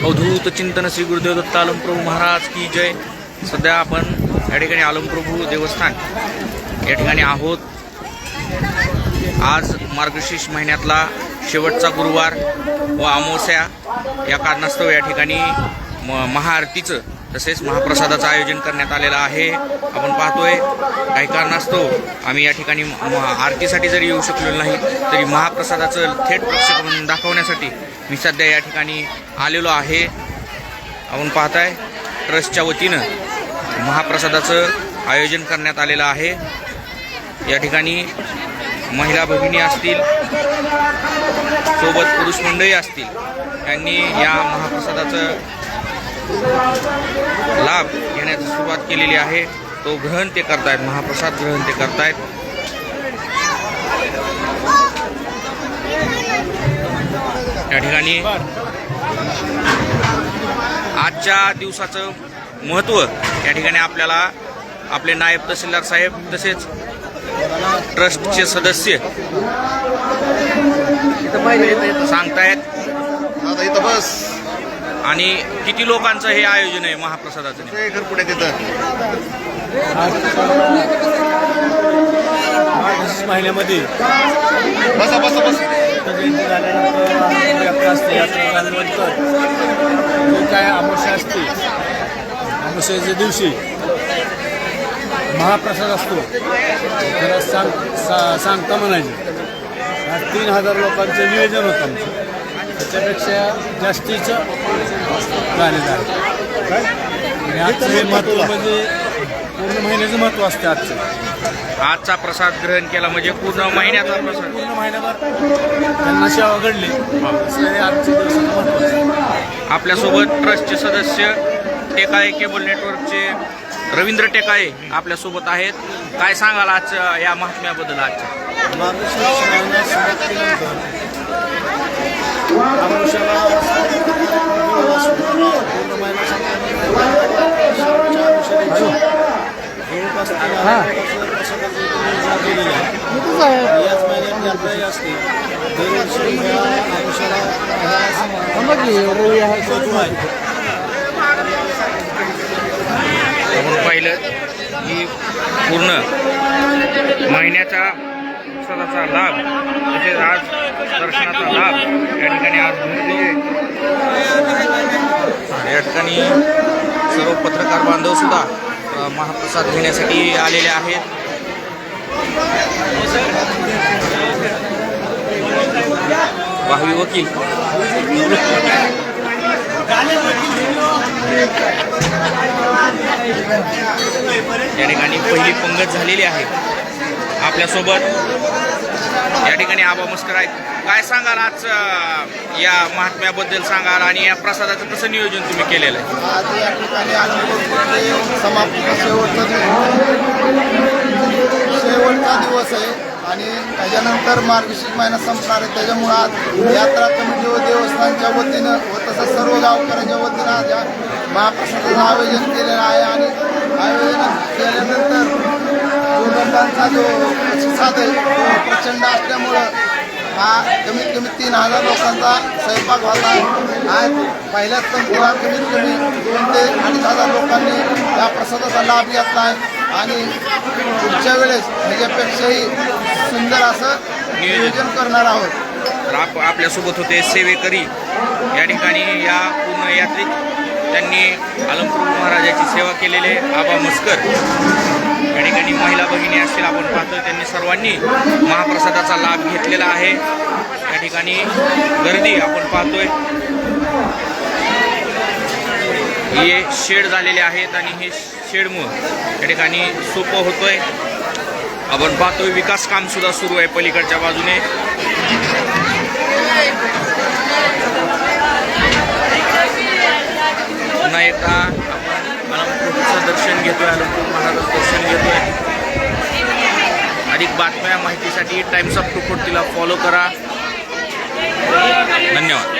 अवधूत चिंतन श्री गुरुदेव दत्त आलमप्रभू महाराज की जय. सध्या आपण या ठिकाणी आलमप्रभू देवस्थान या ठिकाणी आहोत. आज मार्गशीर्ष महिन्यातला शेवटचा गुरुवार व अमावस्या या कारणास्तव या ठिकाणी म महाआरतीचं तसेच महाप्रसादाचं आयोजन करण्यात आलेलं आहे. आपण पाहतोय काही कारणास्तव आम्ही या ठिकाणी आरतीसाठी जरी येऊ शकलो नाही तरी महाप्रसादाचं थेट प्रक्षेपण दाखवण्यासाठी मी सध्या या ठिकाणी आलेलो आहे. आपण पाहताय ट्रस्टच्या वतीनं महाप्रसादाचं आयोजन करण्यात आलेलं आहे. या ठिकाणी महिला भगिनी असतील सोबत पुरुष मंडळी असतील त्यांनी या महाप्रसादाचं लाभ घेण्याची सुरुवात केलेली आहे. तो ग्रहण ते करतायत. महाप्रसाद ग्रहण ते करतायत. या ठिकाणी आजच्या दिवसाचं महत्त्व या ठिकाणी आपल्याला आपले नायब तहसीलदार साहेब तसेच ट्रस्टचे सदस्य सांगतायत. आता इथं बस. आणि किती लोकांचं हे आयोजन आहे महाप्रसादाचं ते घर पुढे तिथं. महिन्यामध्ये. बसा बसा यात्रा असते जो काय अमावस्या असते अमावस्याच्या दिवशी महाप्रसाद असतो. त्याला सांग सा सांगता म्हणायचे. तीन हजार लोकांचं नियोजन होतं आमचं. त्याच्यापेक्षा जास्तीचं काय? आणि आजचं हे महत्त्व म्हणजे पूर्ण महिन्याचं महत्त्व असते आजचं. आजचा प्रसाद ग्रहण केला म्हणजे पूर्ण महिन्याचा प्रसाद. पूर्ण महिन्याभर त्यांना सेवा घडली. असं हे दिवसाचं महत्त्व. आपल्यासोबत ट्रस्टचे सदस्य टेकाळे केबल नेटवर्कचे रवींद्र टेकाळे आपल्यासोबत आहेत. काय सांगाल आजच्या या महात्म्याबद्दल आजच्या मार्गशीर्ष महिना सुरुवात केल्यानंतर आमुष्याला पूर्ण महिना संपल्यानंतर शेवटच्या आमुष्याला जवळपास तीन हजार लोकांचं प्रसादाचं नियोजन केलेलं आहे. याच असते दरवर्षी आपण पाहिलं की पूर्ण महिन्याचा प्रसादाचा लाभ तसेच आज दर्शनाचा लाभ या ठिकाणी आज भेटतो या ठिकाणी सर्व पत्रकार बांधव सुद्धा महाप्रसाद घेण्यासाठी आलेले आहेत. वाहवी वकील. या ठिकाणी पहिली पंगत झालेली आहे. आपल्यासोबत या ठिकाणी आबा मस्कर आहेत. काय सांगाल आज या महात्म्याबद्दल सांगाल आणि या प्रसादाचं कसं नियोजन तुम्ही केलेलं आहे? आज या ठिकाणी समाप्त शेवटचा दिवस शेवटचा दिवस आहे. आणि त्याच्यानंतर मार्गशीर्ष महिना संपणार आहे. त्याच्यामुळं आज यात्रा कमिटी व देवस्थानच्या वतीनं व तसंच सर्व गावकऱ्यांच्या वतीनं आज या महाप्रसादाचं आयोजन केलेलं आहे. आणि आयोजन केल्यानंतर लोकांचा जो प्रतिसाद आहे तो प्रचंड असल्यामुळं हा कमीत कमी तीन हजार लोकांचा स्वयंपाक झाला आहे आज पहिल्याच तंतुला कमीत कमी दोन ते अडीच हजार लोकांनी या प्रसादाचा लाभ घेतला आहे. आणि पुढच्या वेळेस ह्याच्यापेक्षाही सुंदर असं नियोजन. करणार आहोत. तर आप आपल्यासोबत होते सेवेकरी. या ठिकाणी या पूर्ण यात्रेत त्यांनी अलमप्रभू महाराजाची सेवा केलेले आबा मस्कर. या ठिकाणी महिला भगिनी असतील आपण पाहतो त्यांनी सर्वांनी महाप्रसादाचा लाभ घेतलेला आहे. या ठिकाणी गर्दी आपण पाहतोय. हे शेड झालेले आहेत आणि हे शेडमुळं या ठिकाणी सोपं होतोय. आपण पाहतोय विकास काम सुद्धा सुरू आहे पलीकडच्या बाजूने. पुन्हा एकदा आपण अलमपूरचं दर्शन घेतोय अलमपूर महाराजाचं दर्शन घेतोय. अधिक बातम्या माहितीसाठी टाइम्स ऑफ तिला फॉलो करा. धन्यवाद.